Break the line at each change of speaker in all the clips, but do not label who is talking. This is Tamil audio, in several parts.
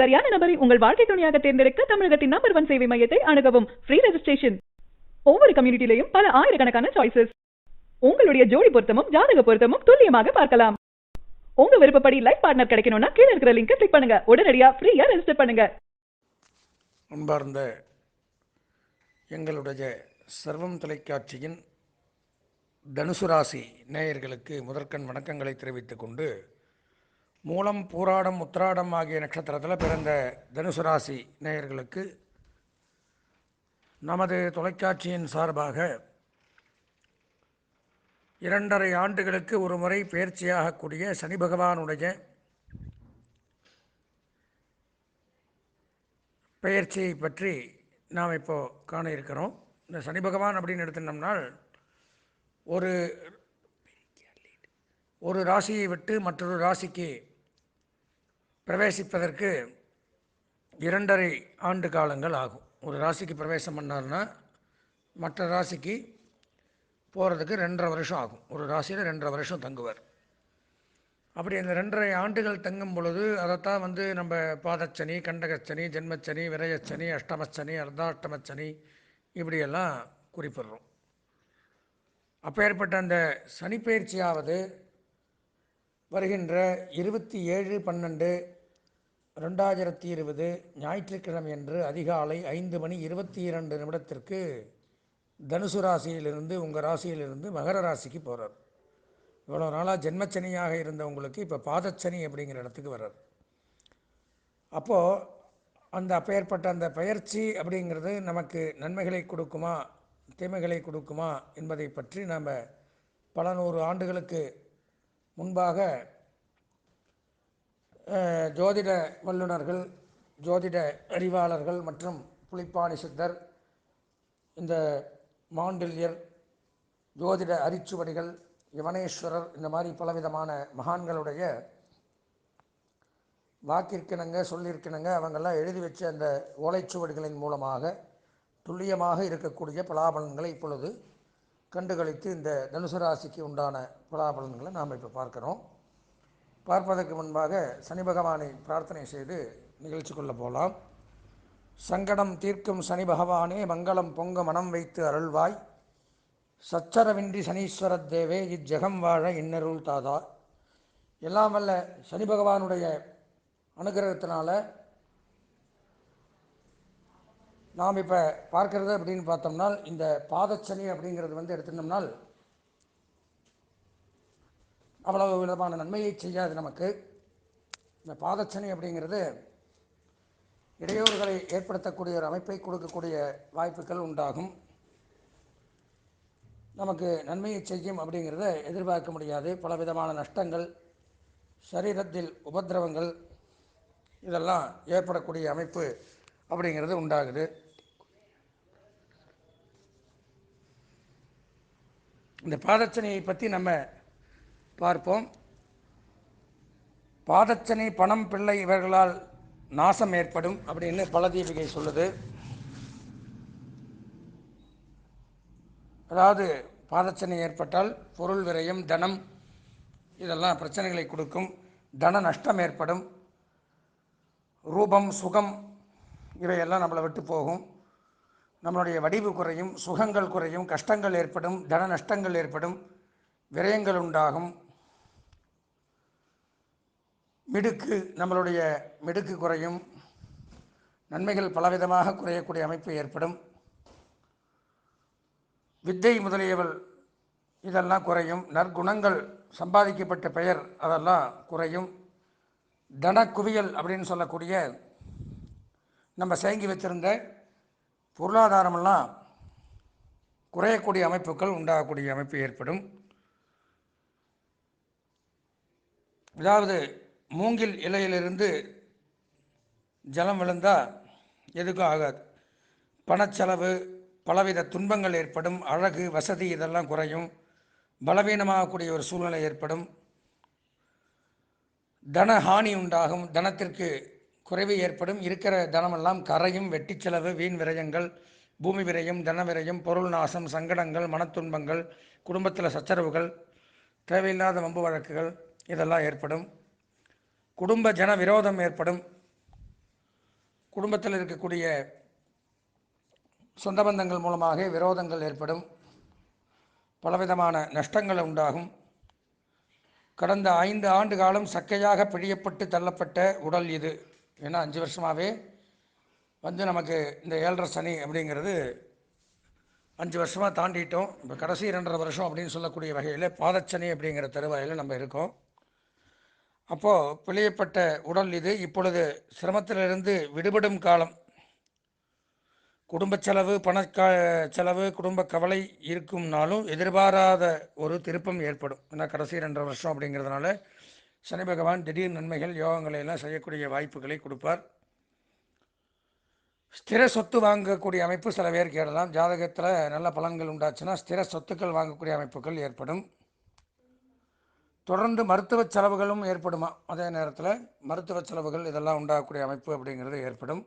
சரியான நபரை உங்கள் வாழ்க்கை துணையாக தேர்ந்தெடுக்க தமிழகத்தின் நம்பர் ஒன் சேவை மையத்தை அணுகவும். ஃப்ரீ ரெஜிஸ்ட்ரேஷன் ஒவ்வொரு கம்யூனிட்டிலையும் பல ஆயிரக்கணக்கான சாய்ஸஸ் உங்களுடைய ஜோடி பொருத்தமும் ஜாதக பொருத்தமும் துல்லியமாக பார்க்கலாம். உங்க விருப்பப்படி லைஃப் பார்ட்னர் கிடைக்கணும்னா கீழே இருக்கிற லிங்கை கிளிக் பண்ணுங்க. உடனடியா ஃப்ரீயா ரெஜிஸ்டர் பண்ணுங்க.
அன்பார்ந்த எங்களுடைய சர்வம் தொலைக்காட்சியின் தனுசு ராசி நேயர்களுக்கு முதற்கண் வணக்கங்களை தெரிவித்துக் கொண்டு மூலம் பூராடம் உத்திராடம் ஆகிய நட்சத்திரத்தில் பிறந்த தனுசு ராசி நேயர்களுக்கு நமது தொலைக்காட்சியின் சார்பாக இரண்டரை ஆண்டுகளுக்கு ஒரு முறை பயிற்சியாகக்கூடிய சனி பகவானுடைய பயிற்சியை பற்றி நாம் இப்போது காண இருக்கிறோம். இந்த சனி பகவான் அப்படின்னு எடுத்துட்டோம்னால் ஒரு ஒரு ராசியை விட்டு மற்றொரு ராசிக்கு பிரவேசிப்பதற்கு இரண்டரை ஆண்டு காலங்கள் ஆகும். ஒரு ராசிக்கு பிரவேசம் பண்ணார்னா மற்ற ராசிக்கு போகிறதுக்கு ரெண்டரை வருஷம் ஆகும். ஒரு ராசியில் ரெண்டரை வருஷம் தங்குவார். அப்படி அந்த ரெண்டரை ஆண்டுகள் தங்கும் பொழுது அதைத்தான் வந்து நம்ம பாதச்சனி கண்டகச்சனி ஜென்மச்சனி விரயச்சனி அஷ்டமச்சனி அர்த்தாஷ்டமச்சனி இப்படியெல்லாம் குறிப்பிடுறோம். அப்பேற்பட்ட அந்த சனிப்பெயர்ச்சியாவது வருகின்ற இருபத்தி ஏழு பன்னெண்டு ரெண்டாயிரத்தி இருபது ஞாயிற்றுக்கிழமை அன்று அதிகாலை ஐந்து மணி இருபத்தி இரண்டு நிமிடத்திற்கு தனுசு ராசியிலிருந்து உங்கள் ராசியிலிருந்து மகர ராசிக்கு போகிறார் இவ்வளோ நாளாக ஜென்மச்சனியாக இருந்தவங்களுக்கு இப்போ பாதச்சனி அப்படிங்கிற இடத்துக்கு வர்றார். அப்போது அந்த அப்பேற்பட்ட அந்த பயிற்சி அப்படிங்கிறது நமக்கு நன்மைகளை கொடுக்குமா தீமைகளை கொடுக்குமா என்பதை பற்றி நாம் பல நூறு ஆண்டுகளுக்கு முன்பாக ஜோதிட வல்லுநர்கள் ஜோதிட அறிவாளர்கள் மற்றும் புலிப்பாணி சித்தர் இந்த மாண்டில்யர் ஜோதிட அரிச்சுவடிகள் யுவனேஸ்வரர் இந்த மாதிரி பலவிதமான மகான்களுடைய வாக்கிற்கிணங்க சொல்லியிருக்கிணங்க அவங்கெல்லாம் எழுதி வச்ச அந்த ஓலைச்சுவடிகளின் மூலமாக துல்லியமாக இருக்கக்கூடிய பலாபலன்களை இப்பொழுது கண்டுகளித்து இந்த தனுசு ராசிக்கு உண்டான பலாபலன்களை நாம் இப்போ பார்க்குறோம். பார்ப்பதற்கு முன்பாக சனி பகவானை பிரார்த்தனை செய்து நிகழ்ச்சிக்குள்ளே போகலாம் சங்கடம் தீர்க்கும் சனி பகவானே மங்களம் பொங்க மனம் வைத்து அருள்வாய். சச்சரவின்றி சனீஸ்வரத் தேவே இஜ்ஜகம் வாழ இன்னருள் தாதா. எல்லாம் வல்ல சனி பகவானுடைய அனுகிரகத்தினால நாம் இப்போ பார்க்கறது அப்படின்னு பார்த்தோம்னால் இந்த பாதச்சனி அப்படிங்கிறது வந்து எடுத்துட்டோம்னால் அவ்வளவு விதமான நன்மையை செய்யாது நமக்கு. இந்த பாதச்சனி அப்படிங்கிறது இடையூறுகளை ஏற்படுத்தக்கூடிய ஒரு அமைப்பை கொடுக்கக்கூடிய வாய்ப்புகள் உண்டாகும். நமக்கு நன்மையை செய்யும் அப்படிங்கிறத எதிர்பார்க்க முடியாது. பல விதமான நஷ்டங்கள் சரீரத்தில் உபத்திரவங்கள் இதெல்லாம் ஏற்படக்கூடிய அமைப்பு அப்படிங்கிறது உண்டாகுது. இந்த பாதச்சனையை பற்றி நம்ம பார்ப்போம். பாதச்சனை பணம் பிள்ளை இவர்களால் நாசம் ஏற்படும் அப்படின்னு பலதீபிகை சொல்லுது. அதாவது பாதச்சனை ஏற்பட்டால் பொருள் விரயம் தனம் இதெல்லாம் பிரச்சனைகளை கொடுக்கும். தன நஷ்டம் ஏற்படும். ரூபம் சுகம் இவையெல்லாம் நம்மளை விட்டு போகும். நம்மளுடைய வடிவு குறையும் சுகங்கள் குறையும் கஷ்டங்கள் ஏற்படும் தன நஷ்டங்கள் ஏற்படும் விரயங்கள் உண்டாகும். மிடுக்கு நம்மளுடைய மிடுக்கு குறையும். நன்மைகள் பலவிதமாக குறையக்கூடிய அமைப்பு ஏற்படும். வித்தை முதலியவள் இதெல்லாம் குறையும். நற்குணங்கள் சம்பாதிக்கப்பட்ட பெயர் அதெல்லாம் குறையும். தனக்குவியல் அப்படின்னு சொல்லக்கூடிய நம்ம சேங்கி வச்சிருந்த பொருளாதாரமெல்லாம் குறையக்கூடிய அமைப்புகள் உண்டாகக்கூடிய அமைப்பு ஏற்படும். அதாவது மூங்கில் இலையிலிருந்து ஜலம் விழுந்தால் எதுக்கும் ஆகாது. பணச்செலவு பலவித துன்பங்கள் ஏற்படும் அழகு வசதி இதெல்லாம் குறையும் பலவீனமாகக்கூடிய ஒரு சூழ்நிலை ஏற்படும். தன ஹானி உண்டாகும் தனத்திற்கு குறைவு ஏற்படும். இருக்கிற தனமெல்லாம் கரையும் வெட்டி செலவு வீண் விரயங்கள் பூமி விரயம் தன விரயம் பொருள் நாசம் சங்கடங்கள் மனத்துன்பங்கள் குடும்பத்தில் சச்சரவுகள் தேவையில்லாத வம்பு வழக்குகள் இதெல்லாம் ஏற்படும். குடும்ப ஜன விரோதம் ஏற்படும். குடும்பத்தில் இருக்கக்கூடிய சொந்த பந்தங்கள் மூலமாக விரோதங்கள் ஏற்படும். பலவிதமான நஷ்டங்கள் உண்டாகும். கடந்த ஐந்து ஆண்டு காலம் சக்கையாக பிழியப்பட்டு தள்ளப்பட்ட உடல் இது. ஏன்னா அஞ்சு வருஷமாகவே வந்து நமக்கு இந்த ஏழரை சனி அப்படிங்கிறது அஞ்சு வருஷமாக தாண்டிட்டோம். இப்போ கடைசி ரெண்டரை வருஷம் அப்படின்னு சொல்லக்கூடிய வகையில் பாதச்சனி அப்படிங்கிற தருவாயில் நம்ம இருக்கோம். அப்போது பிழையப்பட்ட உடல் இது. இப்பொழுது சிரமத்திலிருந்து விடுபடும் காலம். குடும்ப செலவு பணக்கா செலவு குடும்ப கவலை இருக்கும்னாலும் எதிர்பாராத ஒரு திருப்பம் ஏற்படும். ஏன்னா கடைசி ரெண்டரை வருஷம் அப்படிங்கிறதுனால சனி பகவான் திடீர் நன்மைகள் யோகங்களை எல்லாம் செய்யக்கூடிய வாய்ப்புகளை கொடுப்பார். ஸ்திர சொத்து வாங்கக்கூடிய அமைப்பு சில பேருக்கு ஏறலாம் ஜாதகத்தில் நல்ல பலன்கள் உண்டாச்சுன்னா ஸ்திர சொத்துக்கள் வாங்கக்கூடிய அமைப்புகள் ஏற்படும். தொடர்ந்து மருத்துவ செலவுகளும் ஏற்படுமா? அதே நேரத்தில் மருத்துவ செலவுகள் இதெல்லாம் உண்டாகக்கூடிய அமைப்பு அப்படிங்கிறது ஏற்படும்.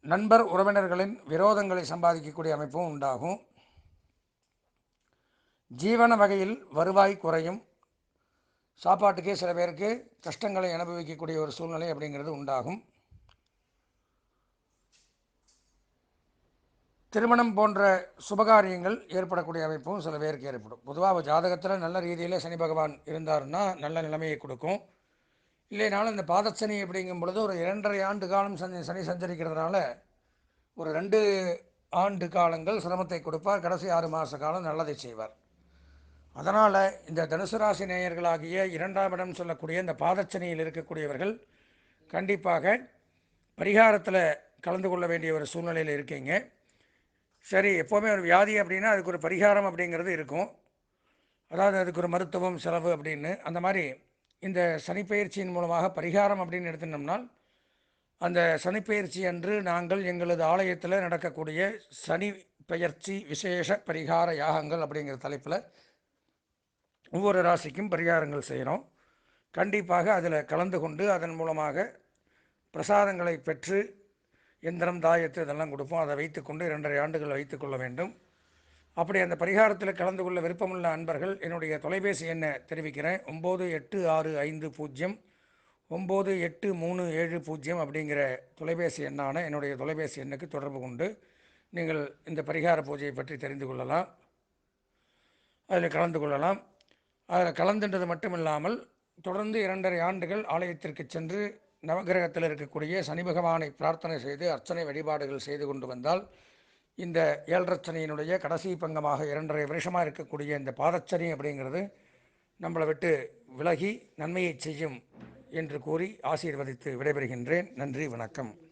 நண்பர் உறவினர்களின் விரோதங்களை சம்பாதிக்கக்கூடிய அமைப்பும் உண்டாகும். ஜீவன வகையில் வருவாய் குறையும். சாப்பாட்டுக்கே சில பேருக்கு கஷ்டங்களை அனுபவிக்கக்கூடிய ஒரு சூழ்நிலை அப்படிங்கிறது உண்டாகும். திருமணம் போன்ற சுபகாரியங்கள் ஏற்படக்கூடிய அமைப்பும் சில பேருக்கு ஏற்படும். பொதுவாக ஜாதகத்தில் நல்ல ரீதியில் சனி பகவான் இருந்தாருன்னா நல்ல நிலைமையை கொடுக்கும். இல்லைனாலும் இந்த பாதச்சனி அப்படிங்கும் பொழுது ஒரு இரண்டரை ஆண்டு காலம் சனி சனி சஞ்சரிக்கிறதுனால ஒரு ரெண்டு ஆண்டு காலங்கள் சிரமத்தை கொடுப்பார். கடைசி ஆறு மாத காலம் நல்லதை செய்வார். அதனால் இந்த தனுசு ராசி நேயர்களாகிய இரண்டாம் இடம் சொல்லக்கூடிய இந்த பாதச்சனியில் இருக்கக்கூடியவர்கள் கண்டிப்பாக பரிகாரத்தில் கலந்து கொள்ள வேண்டிய ஒரு சூழ்நிலையில் இருக்கீங்க. சரி எப்போவுமே ஒரு வியாதி அப்படின்னா அதுக்கு ஒரு பரிகாரம் அப்படிங்கிறது இருக்கும். அதாவது அதுக்கு ஒரு மருத்துவம் செலவு அப்படின்னு. அந்த மாதிரி இந்த சனிப்பெயர்ச்சியின் மூலமாக பரிகாரம் அப்படின்னு எடுத்துட்டோம்னால் அந்த சனிப்பெயர்ச்சி அன்று நாங்கள் எங்களது ஆலயத்தில் நடக்கக்கூடிய சனி பெயர்ச்சி விசேஷ பரிகார யாகங்கள் அப்படிங்கிற தலைப்பில் ஒவ்வொரு ராசிக்கும் பரிகாரங்கள் செய்கிறோம் கண்டிப்பாக அதில் கலந்து கொண்டு அதன் மூலமாக பிரசாதங்களை பெற்று எந்திரம் தாயத்து இதெல்லாம் கொடுப்போம். அதை வைத்துக்கொண்டு இரண்டரை ஆண்டுகள் வைத்துக்கொள்ள வேண்டும். அப்படி அந்த பரிகாரத்தில் கலந்து கொள்ள விருப்பமுள்ள அன்பர்கள் என்னுடைய தொலைபேசி எண்ணை தெரிவிக்கிறேன். ஒம்பது எட்டு ஆறு ஐந்து பூஜ்ஜியம் ஒம்பது எட்டு மூணு ஏழு பூஜ்ஜியம் அப்படிங்கிற தொலைபேசி எண்ணான என்னுடைய தொலைபேசி எண்ணுக்கு தொடர்பு கொண்டு நீங்கள் இந்த பரிகார பூஜையை பற்றி தெரிந்து கொள்ளலாம். அதில் கலந்து கொள்ளலாம். அதில் கலந்துன்றது மட்டும் இல்லாமல் தொடர்ந்து இரண்டரை ஆண்டுகள் ஆலயத்திற்கு சென்று நவகிரகத்தில் இருக்கக்கூடிய சனி பகவானை பிரார்த்தனை செய்து அர்ச்சனை வழிபாடுகள் செய்து கொண்டு வந்தால் இந்த ஏழரச்சனையினுடைய கடைசி பங்கமாக இரண்டரை வருஷமாக இருக்கக்கூடிய இந்த பாதச்சனி அப்படிங்கிறது நம்மளை விட்டு விலகி நன்மையை செய்யும் என்று கூறி ஆசீர்வதித்து விடைபெறுகின்றேன். நன்றி வணக்கம்.